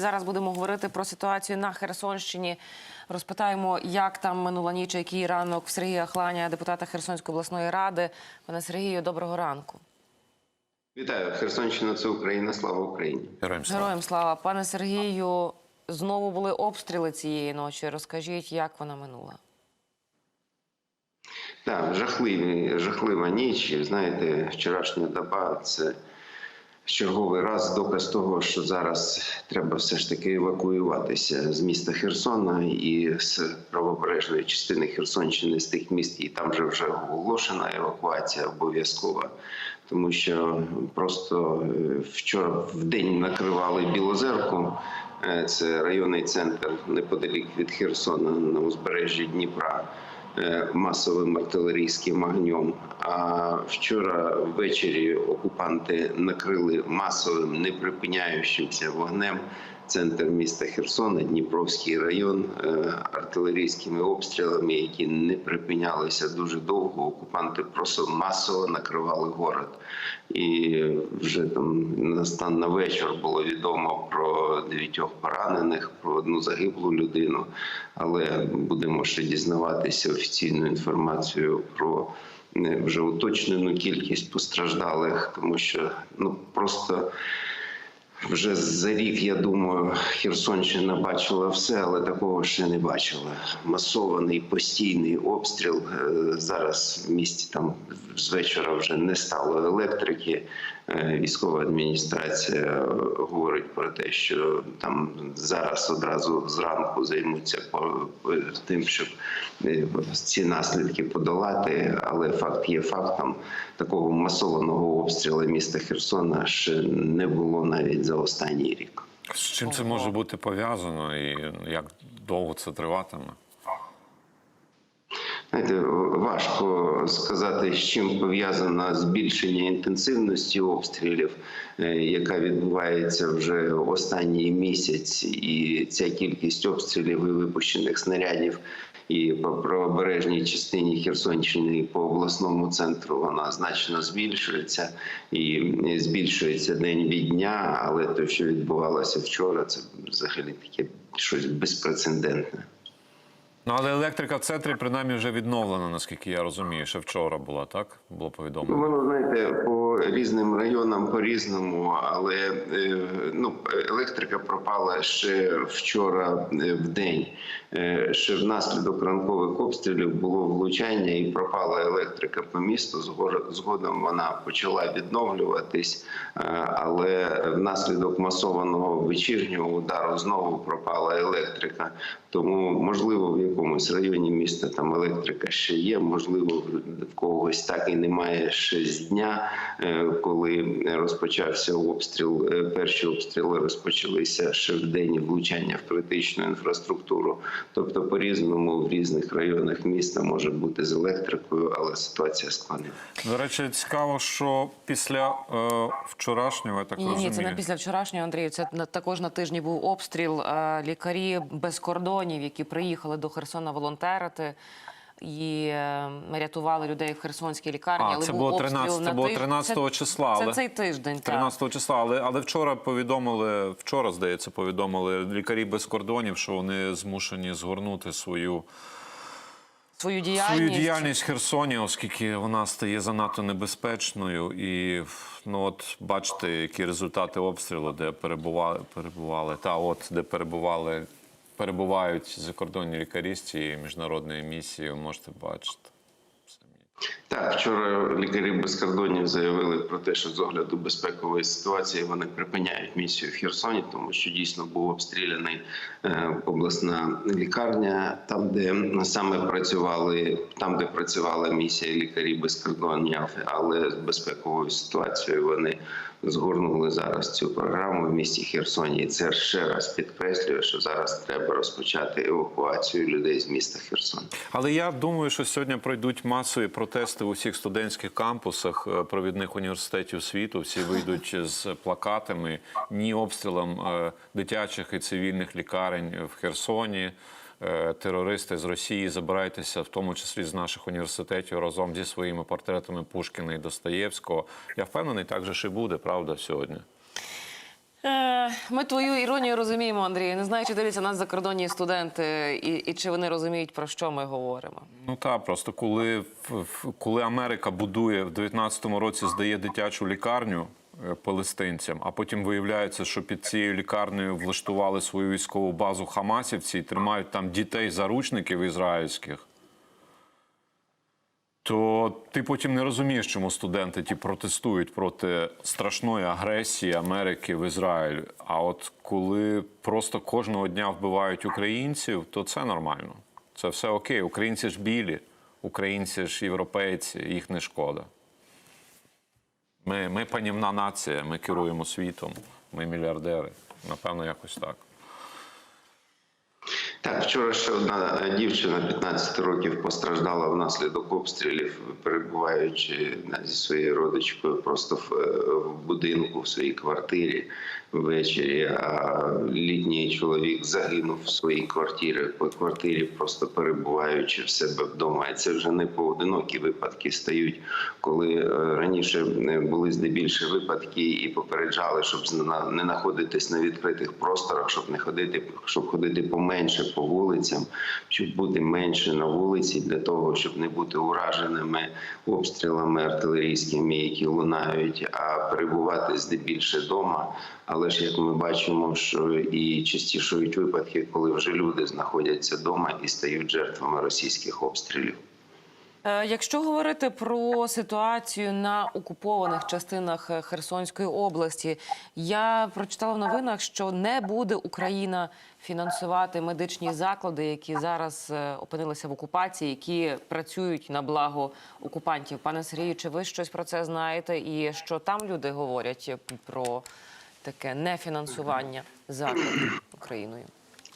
Зараз будемо говорити про ситуацію на Херсонщині. Розпитаємо, як там минула ніч, який ранок в Сергія Хланя, депутата Херсонської обласної ради. Пане Сергію, доброго ранку. Вітаю, Херсонщина це Україна. Слава Україні. Героям слава. Героям слава. Пане Сергію, знову були обстріли цієї ночі. Розкажіть, як вона минула? Так, жахливі, жахлива ніч. Знаєте, вчорашня доба це черговий раз доказ того, що зараз треба все ж таки евакуюватися з міста Херсона і з правобережної частини Херсонщини з тих міст, і там вже вже оголошена евакуація обов'язкова. Тому що просто е, вчора в день накривали Білозерку. Е, Це районний центр неподалік від Херсона на узбережжі Дніпра масовим артилерійським огнем. А вчора ввечері окупанти накрили масовим неприпиняючимся вогнем центр міста Херсона, Дніпровський район е, артилерійськими обстрілами, які не припинялися дуже довго. Окупанти просто масово накривали город. І вже там на стан на вечір було відомо про дев'ятьох поранених, про одну загиблу людину. Але будемо ще дізнаватися офіційну інформацію про е, вже уточнену кількість постраждалих, тому що ну просто. Вже за рік, я думаю, Херсонщина бачила все, але такого ще не бачила. Масований постійний обстріл. Е, Зараз в місті там з вечора вже не стало електрики. Е, Військова адміністрація е, говорить про те, що там зараз одразу зранку займуться тим, щоб е, ці наслідки подолати. Але факт є фактом. Такого масованого обстрілу міста Херсона ще не було навіть за останній рік. З чим це може бути пов'язано і як довго це триватиме? Знаєте, важко сказати, з чим пов'язано збільшення інтенсивності обстрілів, е, яка відбувається вже останній місяць, і ця кількість обстрілів і випущених снарядів. І по правобережній частині Херсонщини, і по обласному центру вона значно збільшується і збільшується день від дня. Але те, що відбувалося вчора, це взагалі таке щось безпрецедентне. Ну але електрика в центрі принаймні вже відновлена, наскільки я розумію. Ще вчора була, так? Було повідомлено. Воно знаєте, по різним районам по різному, але е, ну електрика пропала ще вчора е, в день. Е, Ще внаслідок ранкових обстрілів було влучання і пропала електрика по місту. Згодом вона почала відновлюватись, але внаслідок масованого вечірнього удару знову пропала електрика. Тому можливо в якомусь районі міста там електрика ще є. Можливо, в когось так і немає ще з дня, коли розпочався обстріл. Е, Перші обстріли розпочалися ще в день влучання в критичну інфраструктуру. Тобто, по різному в різних районах міста може бути з електрикою, але ситуація складна. До речі, цікаво, що після е, вчорашнього, я так Ні, розумію. ні, це не після вчорашнього, Андрію. Це на- також на тижні був обстріл. Е, Лікарі без кордонів, які приїхали до Херсона волонтерити. І е, рятували людей в Херсонській лікарні. А, але це був було 13 на було тиж- 13 це- числа, Це але- цей тиждень. так. 13 числа, але, але вчора повідомили, вчора, здається, повідомили лікарі без кордонів, що вони змушені згорнути свою, Свою діяльність. свою діяльність в Херсоні, оскільки вона стає занадто небезпечною. І ну от бачите, які результати обстрілу, де перебували, перебували та от де перебували, перебувають закордонні лікарі з цієї міжнародної місії, можете бачити. Так, вчора лікарі без кордонів заявили про те, що з огляду безпекової ситуації вони припиняють місію в Херсоні, тому що дійсно був обстріляний е, обласна лікарня, там де саме працювали, там де працювала місія лікарів без кордонів, але з безпековою ситуацією вони згорнули зараз цю програму в місті Херсоні. І це ще раз підкреслює, що зараз треба розпочати евакуацію людей з міста Херсон. Але я думаю, що сьогодні пройдуть масові протести в усіх студентських кампусах е, провідних університетів світу. Всі вийдуть з плакатами ні обстрілам е, дитячих і цивільних лікарень в Херсоні. Е, Терористи з Росії забирайтеся, в тому числі з наших університетів, разом зі своїми портретами Пушкіна і Достоєвського. Я впевнений, так же ж і буде, правда, сьогодні. Е, Ми твою іронію розуміємо, Андрій. Не знаю, чи дивляться нас закордонні студенти, і, і чи вони розуміють, про що ми говоримо. Ну так, просто коли, коли Америка будує в 19-му році здає дитячу лікарню е, палестинцям, а потім виявляється, що під цією лікарнею влаштували свою військову базу хамасівці і тримають там дітей-заручників ізраїльських. То ти потім не розумієш, чому студенти ті протестують проти страшної агресії Америки в Ізраїль. А от коли просто кожного дня вбивають українців, то це нормально. Це все окей. Українці ж білі, українці ж європейці, їх не шкода. Ми, ми панівна нація, ми керуємо світом, ми мільярдери. Напевно, якось так. Так, вчора ще одна дівчина 15 років постраждала внаслідок обстрілів, перебуваючи зі своєю родичкою просто в, е, в будинку в своїй квартирі ввечері. А літній чоловік загинув в своїй квартирі по квартирі, просто перебуваючи в себе вдома. І це вже не поодинокі випадки стають, коли е, раніше е, були здебільше випадки і попереджали, щоб не знаходитись на відкритих просторах, щоб не ходити, щоб ходити поменше по вулицям, щоб бути менше на вулиці для того, щоб не бути ураженими обстрілами артилерійськими, які лунають, а перебувати здебільше вдома. Але ж як ми бачимо, що і частішують випадки, коли вже люди знаходяться вдома і стають жертвами російських обстрілів. Е, Якщо говорити про ситуацію на окупованих частинах е, Херсонської області, я прочитала в новинах, що не буде Україна фінансувати медичні заклади, які зараз е, опинилися в окупації, які працюють на благо окупантів. Пане Сергію, чи ви щось про це знаєте? І що там люди говорять про таке нефінансування закладів Україною?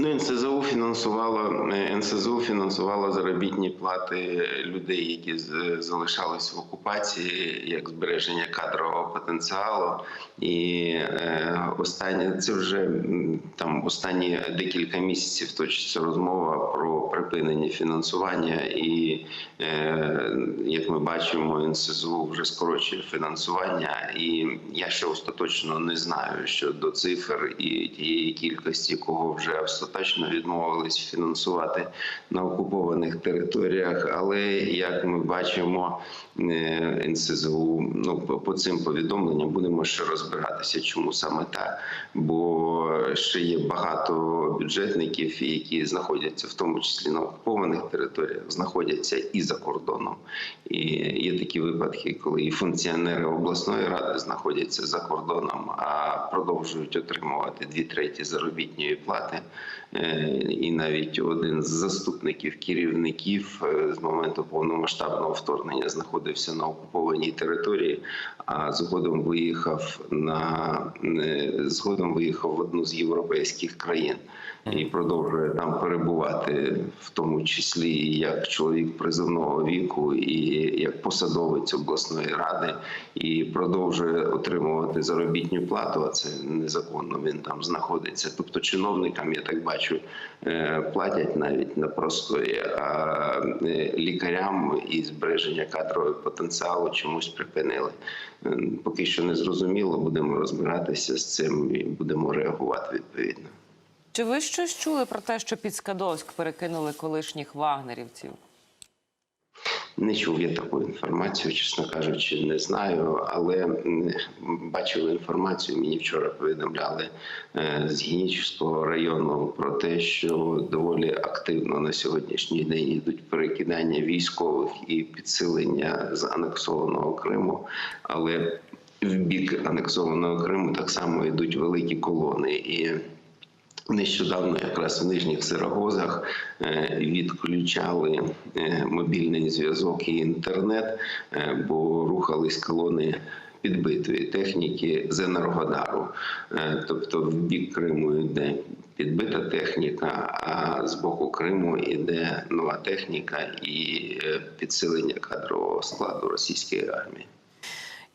Ну, НСЗУ фінансувало е, НСЗУ фінансувало заробітні плати людей, які залишались в окупації, як збереження кадрового потенціалу. І е, останнє це вже там останні декілька місяців точиться розмова про припинення фінансування. І е, як ми бачимо, НСЗУ вже скорочує фінансування. І я ще остаточно не знаю щодо цифр і тієї кількості, кого вже остаточно відмовились фінансувати на окупованих територіях. Але як ми бачимо, НСЗУ ну по цим повідомленням будемо ще розбиратися, чому саме так. Бо ще є багато бюджетників, які знаходяться в тому числі на окупованих територіях, знаходяться і за кордоном. І є такі випадки, коли і функціонери обласної ради знаходяться за кордоном, а продовжують отримувати дві треті заробітної плати. Е, І навіть один з заступників керівників е, з моменту повномасштабного вторгнення знаходився на окупованій території, а згодом виїхав на е, згодом виїхав в одну з європейських країн і продовжує там перебувати, в тому числі як чоловік призовного віку, і як посадовець обласної ради, і продовжує отримувати заробітну плату. А це незаконно. Він там знаходиться. Тобто, чиновникам я так бачу, е, платять навіть на простої, а е, лікарям і збереження кадрового потенціалу чомусь припинили. Е, Поки що не зрозуміло. Будемо розбиратися з цим і будемо реагувати відповідно. Чи ви щось чули про те, що під Скадовськ перекинули колишніх вагнерівців? Не чув я таку інформацію, чесно кажучи, не знаю, але бачили інформацію. Мені вчора повідомляли е, з Генічівського району про те, що доволі активно на сьогоднішній день йдуть перекидання військових і підсилення з анексованого Криму, але в бік анексованого Криму так само йдуть великі колони і. Нещодавно якраз в нижніх Сирогозах е, відключали е, мобільний зв'язок і інтернет, е, бо рухались колони підбитої техніки з Енергодару. Тобто в бік Криму йде підбита техніка, а з боку Криму йде нова техніка і підсилення кадрового складу російської армії.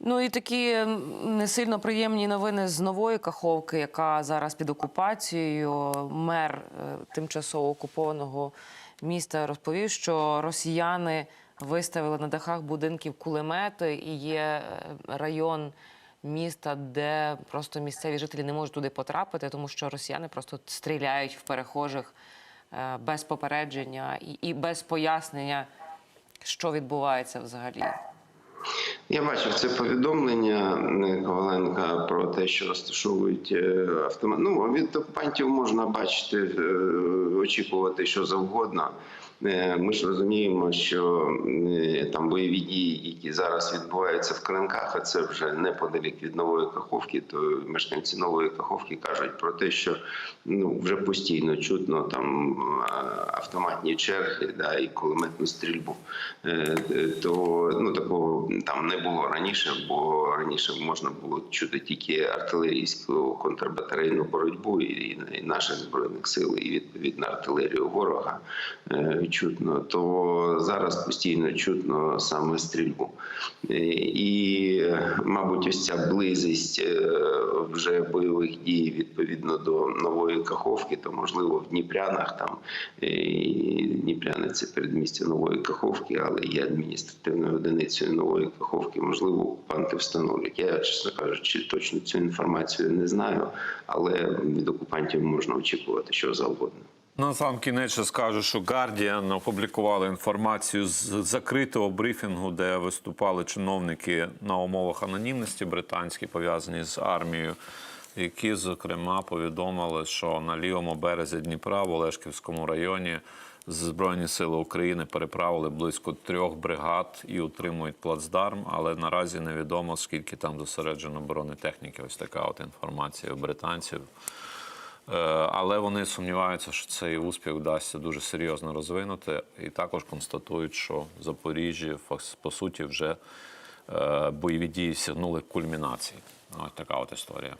Ну і такі не сильно приємні новини з нової Каховки, яка зараз під окупацією. Мер е, тимчасово окупованого міста розповів, що росіяни виставили на дахах будинків кулемети, і є е, район міста, де просто місцеві жителі не можуть туди потрапити, тому що росіяни просто стріляють в перехожих е, без попередження і, і без пояснення, що відбувається взагалі. Я бачив це повідомлення е, Коваленка про те, що розташовують е, автомат. Ну від окупантів можна бачити, е, очікувати що завгодно. Е, Ми ж розуміємо, що е, там бойові дії, які зараз відбуваються в Кринках, а це вже неподалік від нової Каховки, то мешканці нової Каховки кажуть про те, що ну вже постійно чутно там е, автоматні черги, да, і кулеметну стрільбу. То ну такого там не було раніше, бо раніше можна було чути тільки артилерійську контрбатарейну боротьбу і, наших збройних сил, і відповідно артилерію ворога чутно. То зараз постійно чутно саме стрільбу. Е, І, мабуть, ось ця близість е, вже бойових дій відповідно до нової Каховки, то можливо в Дніпрянах там е, Дніпряни це передмістя нової Каховки, але є адміністративною одиницею нової Каховки. Можливо, окупанти встановлять. Я, чесно кажучи, точно цю інформацію не знаю, але від окупантів можна очікувати що завгодно. На сам кінець скажу, що Guardian опублікували інформацію з закритого брифінгу, де виступали чиновники на умовах анонімності британські, пов'язані з армією, які, зокрема, повідомили, що на лівому березі Дніпра в Олешківському районі Збройні сили України переправили близько трьох бригад і утримують плацдарм, але наразі невідомо скільки там зосереджено бронетехніки. Ось така от інформація британців. Е, Але вони сумніваються, що цей успіх вдасться дуже серйозно розвинути, і також констатують, що в Запоріжжі по суті вже е, бойові дії сягнули кульмінації. Ось така от історія.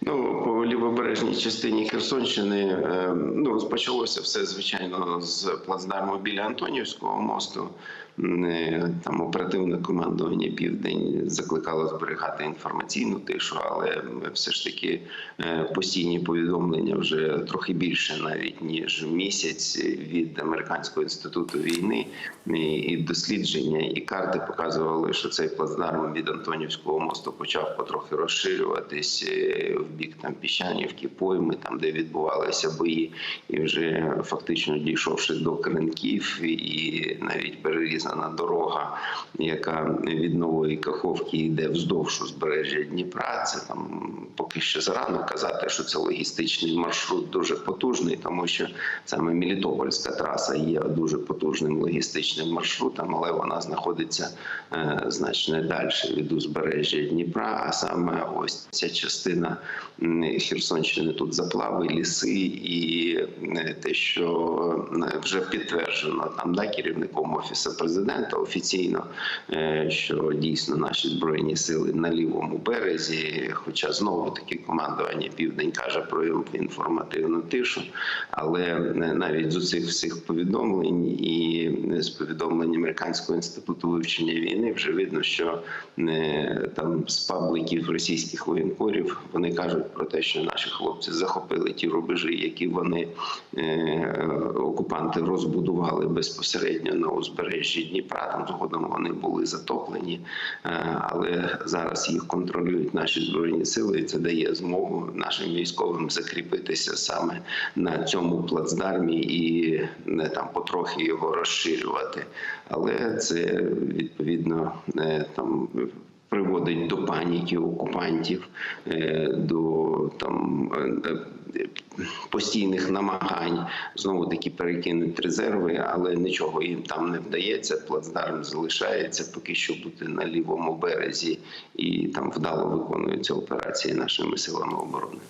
Ну, по лівобережній частині Херсонщини е, ну, розпочалося все, звичайно, з плацдарму біля Антонівського мосту. Е, Там оперативне командування Південь закликало зберігати інформаційну тишу, але все ж таки е, постійні повідомлення вже трохи більше, навіть ніж місяць від американського інституту війни. І- дослідження, і карти показували, що цей плацдарм від Антонівського мосту почав потрохи розширюватись е, в бік там Піщанівки, пойми, там де відбувалися бої, і вже фактично дійшовши до Кринків, і навіть перерізана дорога, яка від нової Каховки йде вздовж узбережжя Дніпра. Це там поки що зарано казати, що це логістичний маршрут дуже потужний, тому що саме Мелітопольська траса є дуже потужним логістичним маршрутом, але вона знаходиться е, значно далі від узбережжя Дніпра. А саме ось ця частина Херсонщини тут заплави, ліси, і е, те, що е, вже підтверджено там да, керівником офісу президента офіційно, е, що дійсно наші збройні сили на лівому березі, хоча знову таки командування Південь каже про інформативну тишу, але е, навіть з усіх всіх повідомлень і з повідомлень американського інституту вивчення війни вже видно, що е, там з пабликів російських воєнкорів вони кажуть про те, що наші хлопці захопили ті рубежі, які вони е, окупанти розбудували безпосередньо на узбережжі Дніпра. Там згодом вони були затоплені, е, але зараз їх контролюють наші збройні сили, і це дає змогу нашим військовим закріпитися саме на цьому плацдармі і не там потрохи його розширювати. Але це відповідно е, там. Приводить до паніки окупантів, е, до там е, е, постійних намагань знову таки перекинути резерви, але нічого їм там не вдається. Плацдарм залишається поки що бути на лівому березі, і там вдало виконуються операції нашими силами оборони.